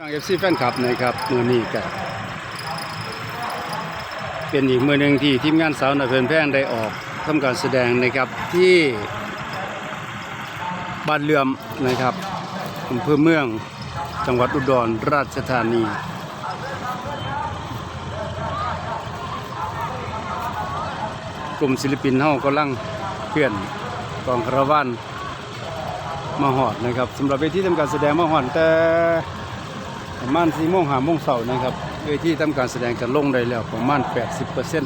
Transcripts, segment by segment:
ทางเอฟซีแฟนคลับนะครับมือนี้ก็เป็นอีกมือหนึ่งที่ทีมงานสาวนาเพลินแพงได้ออกทำการแสดงนะครับที่บ้านเลื่อมนะครับอำเภอเมืองจังหวัดอุดรราชธานีกลุ่มศิลปินเฮากำลังเคลื่อนกองคาราวานมาหอดนะครับสำหรับเวทีทำการแสดงมาหอดแต่ ประมาณ4โมง5โมงเช้านะครับเวทีทำการแสดงจะลงได้แล้วประมาณ 80%น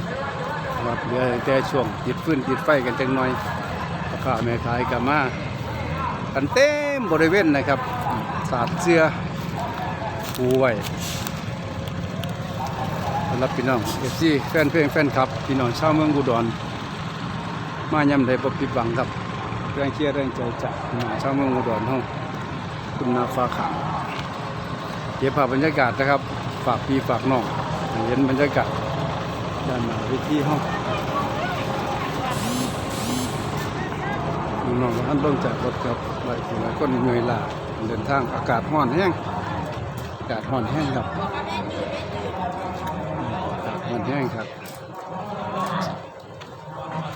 ะครับเหลือแต่ช่วงติดฟื้นติดไฟกันจังหน่อยราคาแม่ขายกับมากันเต็มบริเวณนะครับสาดเสื้อปูไว้สำหรับพี่น้องเอฟซีแฟนเพลงแฟนคลับ พี่น้องชาวเมืองอุดรมาย่ำใดบ่ผิดหวังครับแรงเชียร์แรงใจจากพี่น้องชาวเมืองอุดรเฮาคุณนาฟ้าขาว เก็บภาพบรรยากาศนะครับ ฝากพี่ฝากน้องเห็นบรรยากาศด้านหน้าเวทีห้องน้องๆท่านลงจากรถครับหลายคนหลายคนเหนื่อยล้าเดินทางอากาศร้อนแห้งอากาศร้อนแห้งครับอากาศร้อนแห้งครับ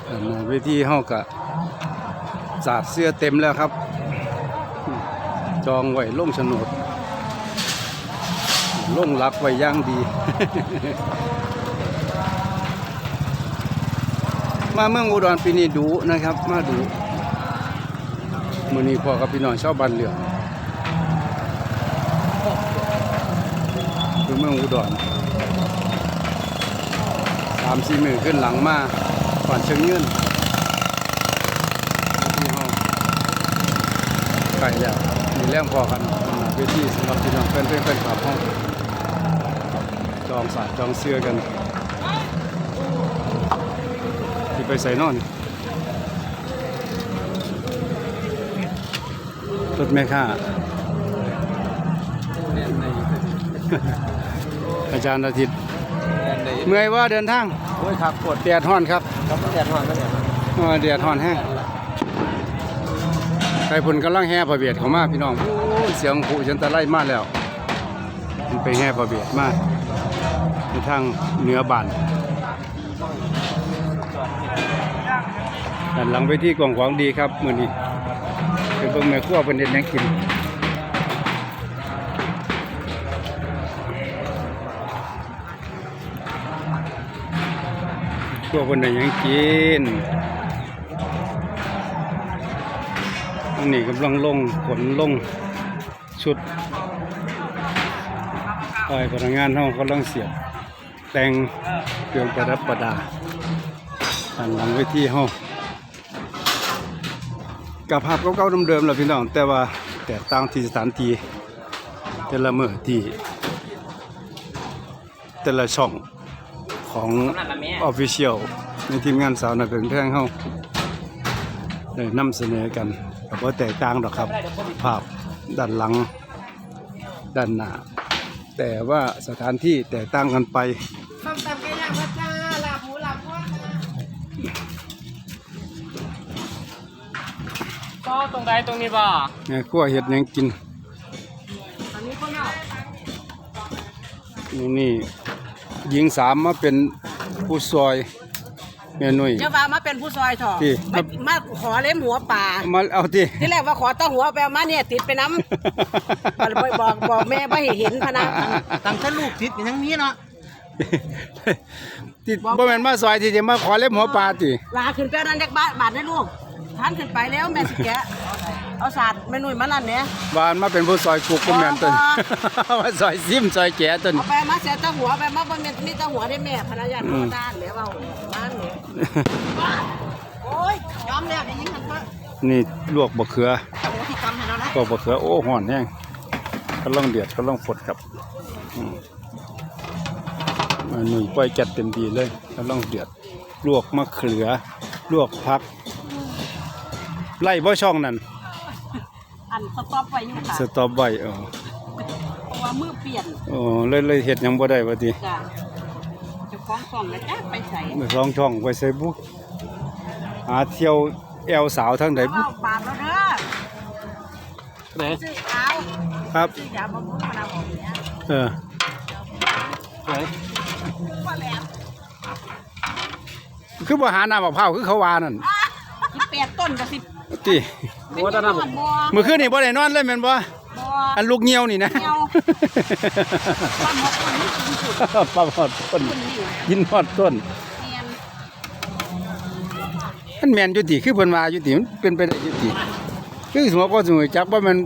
ด้านหน้าเวทีห้องกะสาดเสื้อเต็มแล้วครับ จองไว้ลงโฉนด ลงรักไว้ย่างดี มาเมืองอุดรปีนี้ดูนะครับ มาดูมือนี้พ่อกับพี่น้องชาวบ้านเหลืองคือเมืองอุดรสามสี่มือขึ้นหลังมาก่อนเชิงเงินที่ห้องไก่แล้วมีแรงพอกันเวทีสำหรับพี่น้องเพื่อนเพื่อนเพื่อนขับห้อง องสาดจองเสื้อกันที่ไปใส่นอนรถแม่ค่าอาจารย์อาทิตย์เมื่อยว่าเดินทางโอ้ยครับกดแดดฮ้อนครับครับแดดร้อนแล้วเนี่ยเออแดดฮ้อนแห้งใครพุ่นกำลังแห่พระเบียดเขามาพี่น้องโอ้ยเสียงผู้ฉันตะไล่มาแล้วมันไปแห่พระเบียดมา ในทางเหนือบานด้านหลังไปที่กล่องของดีครับมือนี้เป็นเบิ่งแม่ครัวเพิ่นเฮ็ดหยังกินครัวเพิ่นได้หยังกินอันนี้กำลังลงขนลงชุด ไอ้พนักงานเฮากำลังเสียบแต่งเครื่องประดับประดาด้านหลังเวทีเฮากับภาพเก่าๆเดิมๆแหละพี่น้อง แต่ว่าแต่ต่างที่สถานที่แต่ละมื้อที่แต่ละช่องของออฟฟิเชียลในทีมงานสาวนักเรียนแพงเฮาได้นำเสนอกันกับว่าแตกต่างดอกครับ ภาพด้านหลัง ด้านหน้า แต่ว่าสถานที่แตกต่างกันไปส้มตำไก่ย่างพระเจ้าลาบหมูลาบพ่อค่ะก็ตรงใดตรงนี้บ่แม่ครัวเฮ็ดหยังกิน อันนี้คนเอานี่นี่หญิงสามมาเป็นผู้ซอย แม่นุ่ยเจ้าบ่าวมาเป็นผู้ซอยเถอะที่มามาขอเล็มหัวป่า มาเอาที่ ที่แรกว่าขอตั้งหัวไปเอามาเนี่ยติดไปน้ำบอกบอกบอกแม่ไม่เห็นพะนะ ตั้งแต่ลูกติดอย่างนี้เนาะที่บ่แม่นมาซอยที่จะมาขอเล็บหัวปลาติ ลาขึ้นไปนั่นเด็กบ้านบาทได้ลูกท่านขึ้นไปแล้วแม่สิแกะ เอาศาสตร์แม่นุ่ยมานั่นเนี่ยบ้านมาเป็นผู้ซอยกุกก็แม่นต้นบ่ มาซอยซิมซอยแก่ต้นเอาไปมาเสียตั้งหัวไปมาบ่มีมีตั้งหัวได้แม่พนักงานอืม ด้านเหลือเอาด้านเนี่ยโอ้ยยอมแล้วได้ยินกันว่านี่ลวกบะเขือโอ้ที่กำให้เรานะลวกบะเขือโอ้ห่อนแห้งก็ล่องเดือดก็ล่องฝดครับอืมอันนี้ปล่อยจัดเต็มทีเลยก็ล่องเดือด ลวกมะเขือ ลวกผัก ไล่บ่ช่องนั่น อันสต๊อปไว้อยู่ค่ะสตอไว้เออเพราะว่ามือเปลี่ยนโอ้เลยเลยเฮ็ดหยังบ่ได้ว่าติจ้ะเจะคล้าของกล่องนะจ๊ะไปใส่ไปสองช่องไว้ใส่บุหาเที่ยวแอวสาวทางใดบุ เอาปาดแล้วเด้อไหนซื้อเอาครับอย่ามาพูดมาเราบอกเนี่ยเออว่าแล้วคือบ่หาน้ำมะพร้าวคือเขาว่านั่นสิบแปดต้นกับสิบติ เป็นต้นบัวเมื่อคืนนี่บ่ได้นอนเลยแม่นบ่บัวอันลูกเหี่ยวนี่นะเหี่ยวบ้านหมดคนนี้กินสุดปลาหอดต้นคนนี้กินหอดต้นเนียนมันแม่นอยู่ติคือเพิ่นว่าอยู่ติมันเป็นไปได้อยู่ติคือสมมติว่าสมมุติจักว่ามัน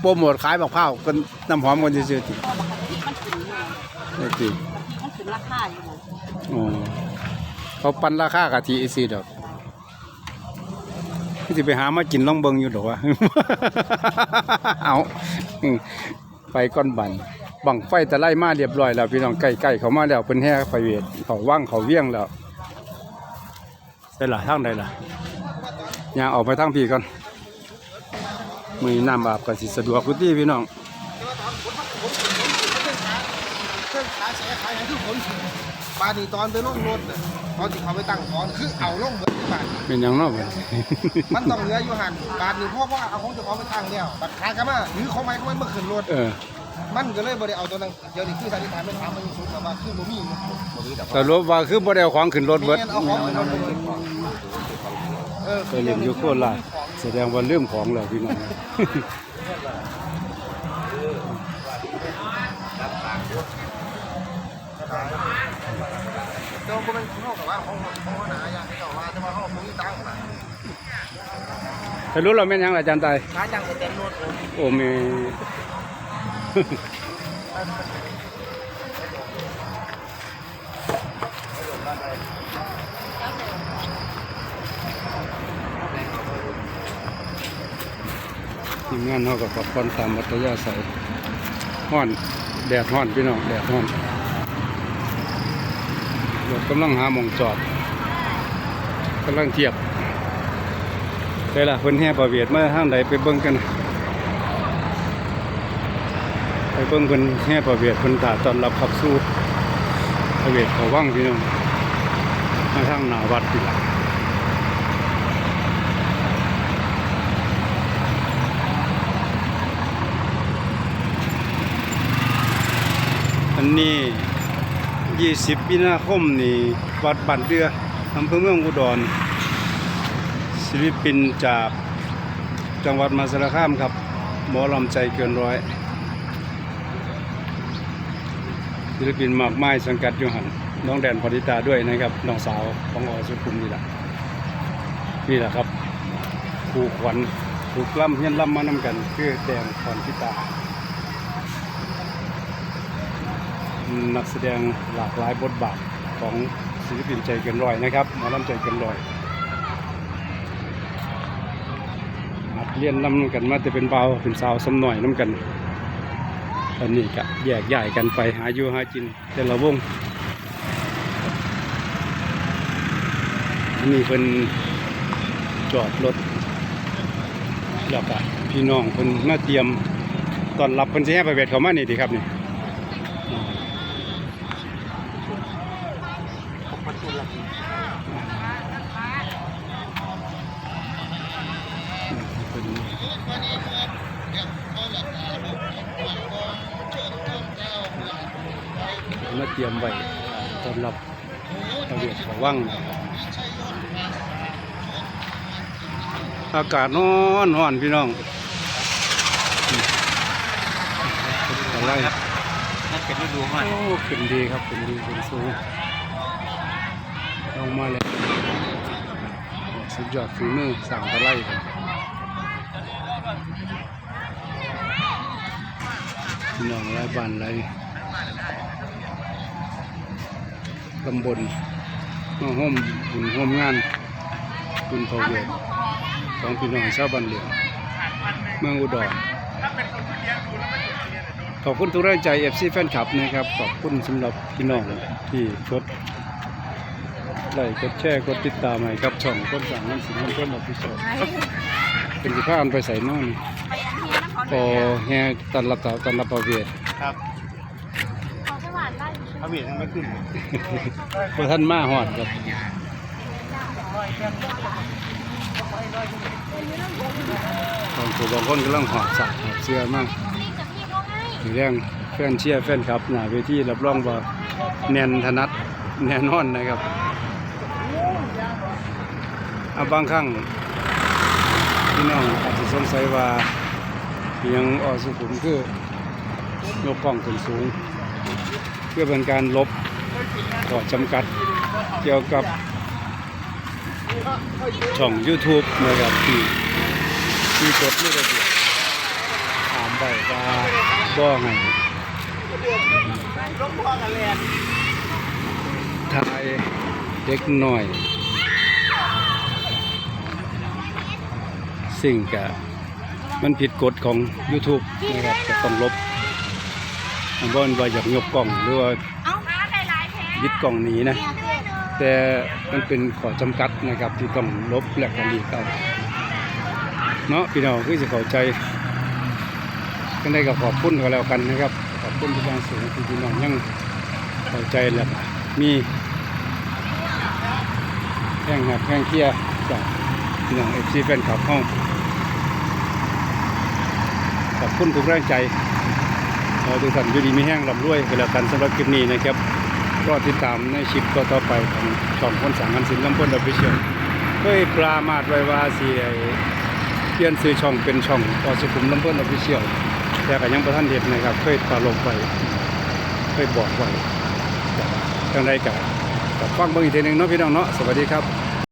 โปรโมทขายบักพร้าวกันน้ำหอมกันซื่อๆติพอบักกะทิมันขึ้นเลยได้ติมันขึ้นราคาอยู่นะอ๋อเขาปันราคากะทิซื่อดอก สิไปหามากินลองเบิ่งอยู่ดอกว่าเอาอืมไปก้อนบันบังไฟตะไลมาเรียบร้อยแล้วพี่น้องใกล้ๆเขามาแล้วเพิ่นแห่ไฟเวทเขาว่างเขาเวียงแล้วได้ล่ะทางใดล่ะย่างออกไปทางพี่ก่อนมือน้ำอาบก็สิสะดวกพื้นที่พี่น้องเครื่องขายแสขายอย่างที่ผมปลานี่ตอนไปลงรถน่ะตอนที่เขาไปตั้งของคือเอาลงเบิดที่ บ้านเป็นหยังเนาะบัดมันต้องเหลืออยู่หันบาทนี่พ่อเพราะว่าเอาของเจ้าของไปตั้งแล้วบัตรขายกันมาหรือของไม้เขาไม่เมื่อขึ้นรถเออมันก็เลยบ่ได้เอาตัวนั้นเดี๋ยวนี้คือสันนิษฐานไม่ถามมันสุดแต่ว่าคือบ่มีมันบ่มีแต่แต่รถว่าคือบ่ได้เอาของขึ้นรถเบิดเอาของไปเอาไปเลยเออไปเรียนอยู่โคราชแสดงว่าเรื่องของแล้วพี่น้อง เจ้าบ่เป็นของเขากับว่าของของเขาหนาอย่างที่เขาว่าแต่ว่าเขาบ่มีตังค์นะแต่รู้เราแม่นหยังล่ะอาจารย์ตายขายจังสเต็มรถผมโอ้มีทีมงานเขากับกับคนตามวัตยาใส่ห้อน แดดห้อนพี่น้อง แดดห้อน รถกำลังหาหมองจอดกำลังเทียบได้ละเพิ่นแห่ประเวทมาทางใดไปเบิ่งกัน ไปเบิ่งเพิ่นแห่ประเวทเพิ่นตาตอนรับขับสู้ประเวทเขาว่างพี่น้องมาทางหนาวัดพี่ละอันนี้ 20มีนาคมนี่วัดบ้านเรืออำเภอเมืองอุดรศิลปินจากจังหวัดมาสารคามครับหมอลำใจเกินร้อยศิลปินมากมายสังกัดอยู่หันน้องแดนพริตาด้วยนะครับน้องสาวของอสุขุมนี่แหละนี่แหละครับครูขวัญครูกล้ำเฮียนล่ำมานำกัน คือแดงพรพิตา นักแสดงหลากหลายบทบาทของศิลปินใจเกินร้อยนะครับมอลำใจเกินร้อยหัดเรียนนำกันมาแต่เป็นเบาเป็นสาวสำหน่อยน้ำกันตอนนี้ก็แยกย้ายกันไปหาอยู่หากินแต่ละวงนนี้เป็นจอดรถแล้วก็พี่น้องเพิ่นมาเตรียมตอนรับเพิ่นสิให้ไปเวทเขามานี่ดีครับนี่เป็น มาเตรียมไว้ตอนรับประเวทเขาว่างนะครับอากาศร้อนร้อนพี่น้องอะไรนั่นเป็นฤดูมันโอ้ขึ้นดีครับขึ้นดีขึ้นสูงลง มาเลยสุดยอดฝีมือสั่งตะไลครับน้องไรบ้านไรตำบลมาห่มบุญห่มงานบุญพระเวทของพี่น้องชาวบ้านเหลียงเมืองอุดรขอบคุณทุกแรงใจเอฟซีแฟนคลับนะครับ ขอบคุณสำหรับพี่น้องที่กด ไลค์กดแชร์กดติดตามให้ครับช่องคนสั่งน้ำสิงห์คนอภิชอบเป็นสิพาอันไปใส่นอนไปอันนี้นะขอพอแห่ตันรับตาตันรับประเวทครับขอสว่านได้พระเวทยังไม่ขึ้นพระท่านมาหอดครับบางคนบางคนกำลังหอดสักหอดเสื้อมากนี่กับพี่มีแรงแฟนเชียร์แฟนคลับหน้าเวทีรับรองว่าแน่นถนัดแน่นอนนะครับอา บางครั้งพี่น้องอาจจะสงสัยว่าอิหยังออสุขุมคือยกกล้องขึ้นสูง เพื่อเป็นการลบข้อจำกัดเกี่ยวกับช่อง YouTube นะครับที่ที่กฎไม่ระเบีถามไปว่าบ่ให้ถ่ายเด็กหน่อย สิ่งกะมันผิดกฎของ YouTube นะครับจะต้องลบอันบ่นว่าอยากยกกล้องหรือว่ายึดกล้องหนีนะ แต่มันเป็นขอจำกัดนะครับที่ต้องลบและกันดีเข้าเนาะพี่น้องคือจะเข้าใจกันได้กับขอบคุณก็แล้วกันนะครับ ขอบคุณที่ยังสูงที่พี่น้องยังเข้าใจและมีแห่งหักแห่งเคียร์จากพี่น้องเอฟซีแฟนคลับห้อง อบคุณทุกแรงใจขอให้ทุกท่านอยู่ดีมีแห้งลำรวยกันแล้วกันสำหรับคลิปนี้นะครับรอติดตามในชิปต่อไปของช่องคนสั่งงานศิลป์ลำพนดับเบิลเชียลเคยปรามาดไว้ว่าสิไอ้เปลี่ยนซื้อช่องเป็นช่องอสุขุมลำพนดับเบิลเชียลแต่ก็ยังประท่านเด็ดนะครับเคยปราลงไปเคยบอกไว้ทางใดกับกับฟังเบิ่งอีกทีหนึ่งเนาะพี่น้องเนาะสวัสดีครับ